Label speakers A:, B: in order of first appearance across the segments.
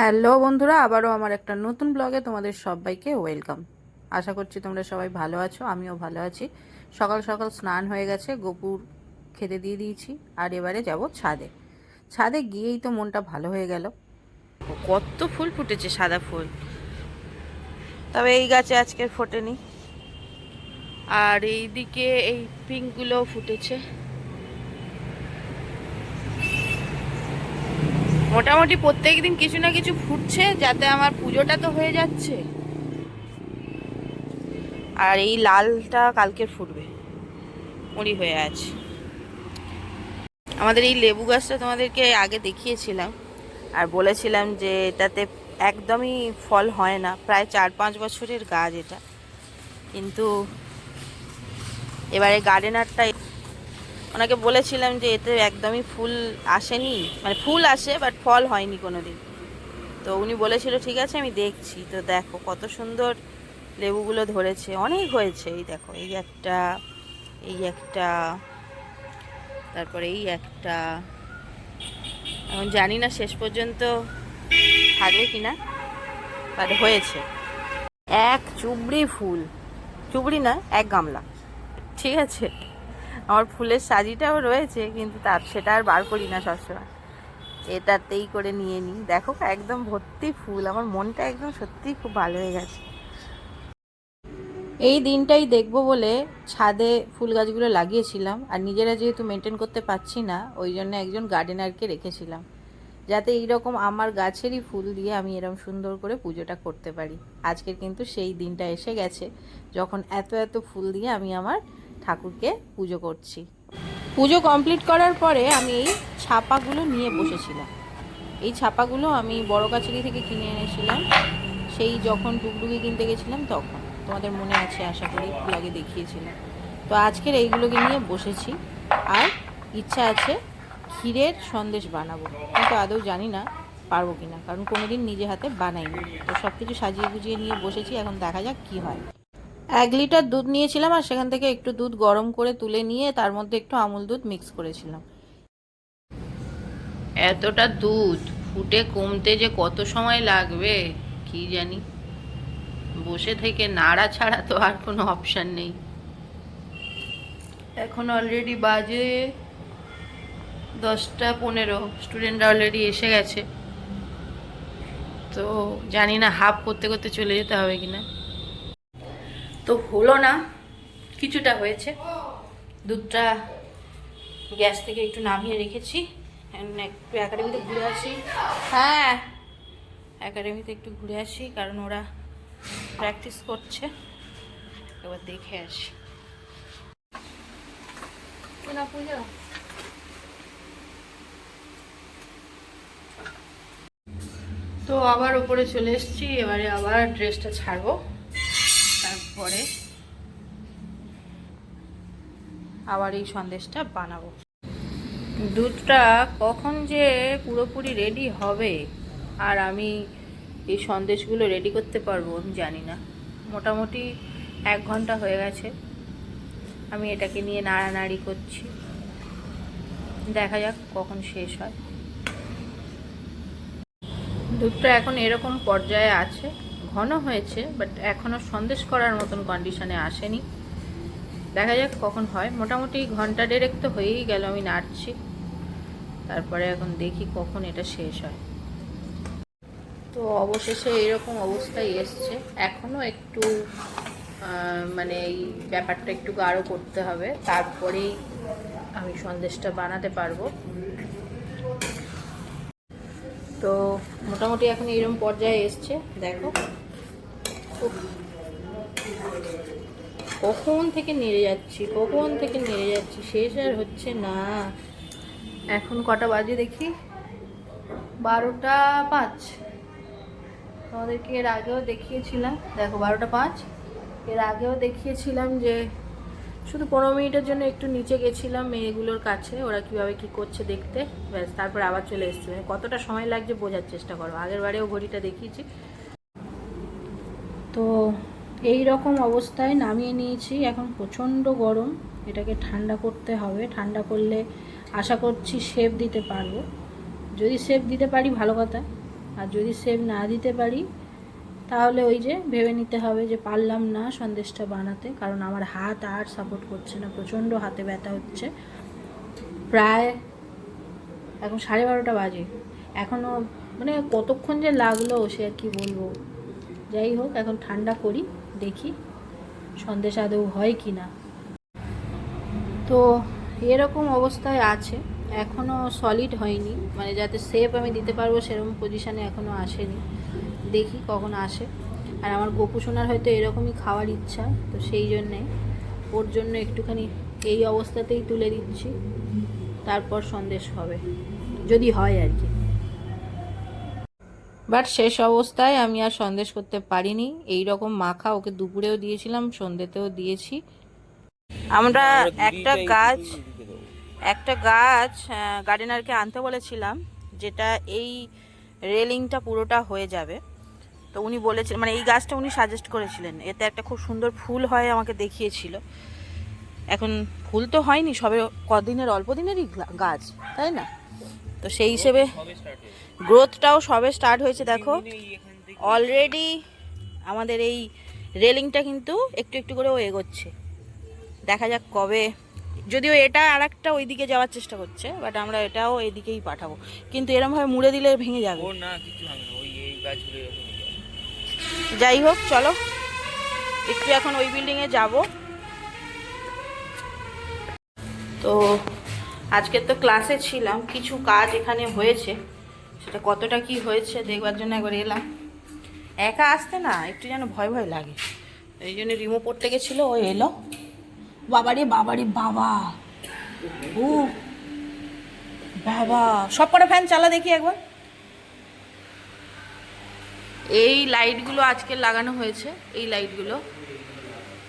A: Hello বন্ধুরা, আবারও আমার একটা নতুন ব্লগে তোমাদের সবাইকে ওয়েলকাম। আশা করছি তোমরা সবাই ভালো আছো, আমিও ভালো আছি। সকাল সকাল স্নান হয়ে গেছে, গোপুর খেতে দিয়ে দিয়েছি, আর এবারে যাব ছাদে। ছাদে গিয়েই তো মনটা ভালো হয়ে গেল। কত ফুল ফুটেছে সাদা ফুল। তবে এই গাছে আজকে ফোটেনি। আর এইদিকে এই পিঙ্কগুলোও ফুটেছে। মোটামুটি প্রত্যেক দিন কিছু না কিছু ফুটছে, যাতে আমার পুজোটা তো হয়ে যাচ্ছে। আর এই লালটা কালকে ফুটবে। মুড়ি হয়ে আছে। আমাদের এই লেবু গাছটা তোমাদেরকে আগে দেখিয়েছিলাম, আর বলেছিলাম যে এটাতে একদমই ফল হয় না। প্রায় চার পাঁচ বছরের গাছ এটা। কিন্তু এবারে গার্ডেনারটা ওনাকে বলেছিলাম যে এতে একদমই ফুল আসেনি মানে ফুল আসে বাট ফল হয়নি কোনো দিন তো উনি বলেছিল, ঠিক আছে, আমি দেখছি। তো দেখো কত সুন্দর লেবুগুলো ধরেছে। অনেক হয়েছে। এই দেখো, এই একটা এই একটা, তারপরে এই একটা। এখন জানি না শেষ পর্যন্ত থাকবে কি না বাট হয়েছে। এক চুবড়ি ফুল। চুবড়ি না, এক গামলা। ঠিক আছে? আমার ফুলের সাজিটাও রয়েছে, কিন্তু তার সেটা আর বার করি না সবসময়। এটাতেই করে নিয়ে নিই। দেখো, একদম ভর্তি ফুল। আমার মনটা একদম সত্যিই খুব ভালো হয়ে গেছে। এই দিনটাই দেখব বলে ছাদে ফুল গাছগুলো লাগিয়েছিলাম, আর নিজেরা যেহেতু মেনটেন করতে পারছি না, ওই জন্য একজন গার্ডেনারকে রেখেছিলাম। যাতে এইরকম আমার গাছেরই ফুল দিয়ে আমি এরকম সুন্দর করে পুজোটা করতে পারি। আজকের কিন্তু সেই দিনটা এসে গেছে, যখন এত এত ফুল দিয়ে আমি আমার ঠাকুরকে পুজো করছি। পুজো কমপ্লিট করার পরে আমি এই ছাপাগুলো নিয়ে বসেছিলাম। এই ছাপাগুলো আমি বড় কাছারি থেকে কিনে এনেছিলাম। সেই যখন টুকটুকি কিনতে গেছিলাম তখন। তোমাদের মনে আছে, আশা করি ব্লগে দেখিয়েছিলাম। তো আজকের এইগুলোকে নিয়ে বসেছি। আর ইচ্ছা আছে ক্ষীরের সন্দেশ বানাবো। কিন্তু আদৌ জানি না পারব কিনা। কারণ কোনোদিন নিজে হাতে বানাইনি। তো সব কিছু সাজিয়ে গুজিয়ে নিয়ে বসেছি। এখন দেখা যাক কি হয়। এক লিটার দুধ নিয়েছিলাম আর সেখান থেকে একটু দুধ গরম করে তুলে নিয়ে তার মধ্যে একটু আমুল দুধ মিক্স করেছিলাম। এতটা দুধ, ফুটে কমতে যে কত সময় লাগবে, কি জানি। বসে থেকে নাড়া ছাড়া তো আর কোনো অপশান নেই। এখন অলরেডি বাজে দশটা পনেরো স্টুডেন্টরা অলরেডি এসে গেছে। তো জানি না হাফ করতে করতে চলে যেতে হবে কিনা। তো হলো না কিছুটা হয়েছে। দুধটা গ্যাস থেকে একটু নামিয়ে রেখেছি। একটু একাডেমিতে ঘুরে আসি। হ্যাঁ একাডেমিতে একটু ঘুরে আসি কারণ ওরা প্র্যাকটিস করছে। এবার দেখে আসি। না পুজো। তো আবার উপরে চলে এসেছি এবারে আবার ড্রেসটা ছাড়বো। তারপরে আবার এই সন্দেশটা বানাবো। দুধটা কখন যে পুরোপুরি রেডি হবে আর আমি এই সন্দেশগুলো রেডি করতে পারব, আমি জানি না। মোটামুটি এক ঘণ্টা হয়ে গেছে। আমি এটাকে নিয়ে নাড়ানাড়ি করছি। দেখা যাক কখন শেষ হয়। দুধটা এখন এরকম পর্যায়ে আছে। ঘন হয়েছে বাট এখনও সন্দেশ করার মতন কন্ডিশনে আসেনি। দেখা যাক কখন হয়। মোটামুটি ঘণ্টা ডেরেক তো হয়েই গেল, আমি নাড়ছি। তারপরে এখন দেখি কখন এটা শেষ হয়। তো অবশেষে এরকম অবস্থায় এসছে। এখনও একটু মানে এই ব্যাপারটা একটু গাঢ় করতে হবে। তারপরেই আমি সন্দেশটা বানাতে পারব। তো মোটামুটি এখন এইরকম পর্যায়ে এসছে। দেখো কখন থেকে নেড়ে যাচ্ছি, কখন থেকে নেড়ে যাচ্ছি, শেষ আর হচ্ছে না। এখন কটা বাজে দেখি? বারোটা পাঁচ। তোমাদেরকে এর আগেও দেখিয়েছিলাম, দেখো বারোটা পাঁচ। এর আগেও দেখিয়েছিলাম যে শুধু পনেরো মিনিটের জন্য একটু নিচে গেছিলাম মেয়েগুলোর কাছে, ওরা কীভাবে কি করছে দেখতে। ব্যাস, তারপর আবার চলে এসেছি। মানে কতটা সময় লাগছে বোঝার চেষ্টা করো। আগের বারেও ঘড়িটা দেখিয়েছি। তো এই রকম অবস্থায় নামিয়ে নিয়েছি। এখন প্রচণ্ড গরম। এটাকে ঠান্ডা করতে হবে। ঠান্ডা করলে আশা করছি শেপ দিতে পারব। যদি শেপ দিতে পারি, ভালো কথা।
B: আর যদি সেভ না দিতে পারি, তাহলে ওই যে ভেবে নিতে হবে যে পারলাম না সন্দেশটা বানাতে। কারণ আমার হাত আর সাপোর্ট করছে না। প্রচণ্ড হাতে ব্যথা হচ্ছে। প্রায় এখন সাড়ে বারোটা বাজে। এখনও মানে কতক্ষণ যে লাগল সে আর কি বলব? যাই হোক, এখন ঠান্ডা করি, দেখি সন্দেশ আদৌ হয় কি না। তো এরকম অবস্থায় আছে এখনও সলিড হয়নি মানে যাতে সেপ আমি দিতে পারব সেরকম পজিশানে এখনও আসেনি। দেখি কখন আসে। আর আমার গোপু সোনার হয়তো এরকমই খাওয়ার ইচ্ছা, তো সেই জন্যে ওর জন্য একটুখানি এই অবস্থাতেই তুলে দিচ্ছি, তারপর সন্দেশ হবে, যদি হয় আর কি।
A: বাট শেষ অবস্থায় আমি আর সন্দেশ করতে পারিনি। এই রকম মাখা ওকে দুপুরেও দিয়েছিলাম সন্ধ্যেতেও দিয়েছি। আমরা একটা গাছ একটা গাছ গার্ডেনারকে আনতে বলেছিলাম যেটা এই রেলিংটা পুরোটা হয়ে যাবে। তো উনি বলেছিলেন মানে এই গাছটা উনি সাজেস্ট করেছিলেন। এতে একটা খুব সুন্দর ফুল হয় আমাকে দেখিয়েছিল। এখন ফুল তো হয়নি সবে কদিনের অল্প দিনেরই গাছ তাই না? তো সেই হিসেবে গ্রোথটাও সবে স্টার্ট হয়েছে দেখো। অলরেডি আমাদের এই রেলিংটা কিন্তু একটু একটু করে ও এগোচ্ছে। দেখা যাক কবে। যদিও এটা আর একটা ওইদিকে যাওয়ার চেষ্টা করছে বাট আমরা এটাও এদিকেই পাঠাবো। কিন্তু এরমভাবে মুড়ে দিলে ভেঙে যাবে। যাই হোক চলো। একটু এখন ওই বিল্ডিংয়ে যাব। তো আজকে তো ক্লাসে ছিলাম, কিছু কাজ এখানে হয়েছে। সেটা কতটা কি হয়েছে দেখবার জন্য একবার এলাম। একা আসতে না, একটু যেন ভয় ভয় লাগে। এই জন্য রিমো পড়তে গেছিল, ও এলো। বাবারে বাবারে, বাবা। ও, বাবা। সব কটা ফ্যান চালা দেখি একবার। এই লাইটগুলো আজকে লাগানো হয়েছে, এই লাইটগুলো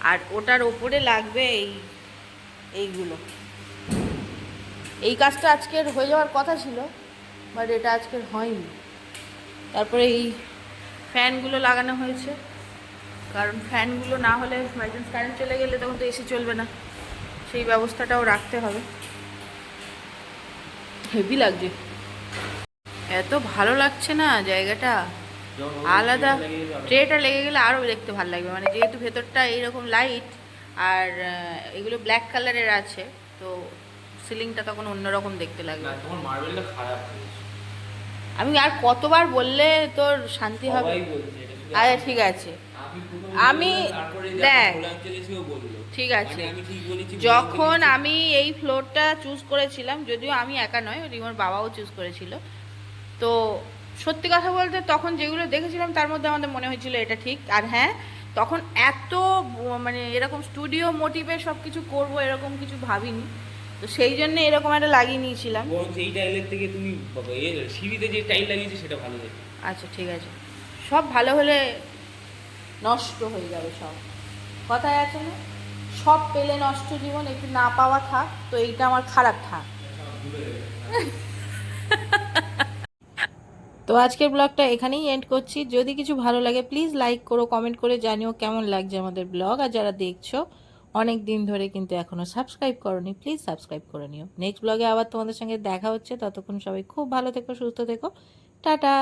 A: আর ওটার ওপরে লাগবে এই, এইগুলো। এই কাজটা আজকের হয়ে যাওয়ার কথা ছিল বাট এটা আজকের হয়নি। তারপরে এই ফ্যানগুলো লাগানো হয়েছে, কারণ ফ্যানগুলো না হলে বাইচান্স কারেন্ট চলে গেলে তখন তো এসি চলবে না, সেই ব্যবস্থাটাও রাখতে হবে। হেভি লাগছে। এত ভালো লাগছে না জায়গাটা। আলাদা ট্রেটা লেগে গেলে আরও দেখতে ভালো লাগবে। মানে যেহেতু ভেতরটা এইরকম লাইট আর এগুলো ব্ল্যাক কালারের আছে, তো সিলিংটা তখন অন্যরকম দেখতে লাগবে
C: তোমার মার্বেলটা খারাপ
A: আমি আর কতবার বললে তোর শান্তি হবে?
C: শুধু
A: আচ্ছা ঠিক আছে।
C: আমি
A: দেখ। ঠিক আছে।
C: মানে বলেছি
A: যখন আমি এই ফ্লোরটা চুজ করেছিলাম যদিও আমি একা নয় রিমোর বাবাও চুজ করেছিল। তো সত্যি কথা বলতে তখন যেগুলো দেখেছিলাম তার মধ্যে আমাদের মনে হয়েছিল এটা ঠিক। আর হ্যাঁ তখন এত মানে এরকম স্টুডিও মোটিভে সব কিছু করব এরকম কিছু ভাবিনি। তো সেই জন্য এরকম একটা লাগিয়ে নিয়েছিলাম।
C: এই টাইলের থেকে তুমি সিঁড়িতে যে টাইল লাগিয়েছে সেটা ভালো
A: আচ্ছা ঠিক আছে। সব ভালো হলে নষ্ট হয়ে যাবে সব। কথায় আছে না সব পেলে নষ্ট জীবন একটু না পাওয়া থাক তো এইটা আমার খারাপ থাক। তো আজকের ব্লগটা এখানেই এন্ড করছি। যদি কিছু ভালো লাগে প্লিজ লাইক করো কমেন্ট করে জানিও কেমন লাগছে আমাদের ব্লগ। আর যারা দেখছ অনেক দিন ধরে কিন্তু এখনও সাবস্ক্রাইব করনি। প্লিজ সাবস্ক্রাইব করে নিও। নেক্সট ব্লগে আবার তোমাদের সঙ্গে দেখা হচ্ছে। ততক্ষণ সবাই খুব ভালো থেকো, সুস্থ থেকো। টাটা!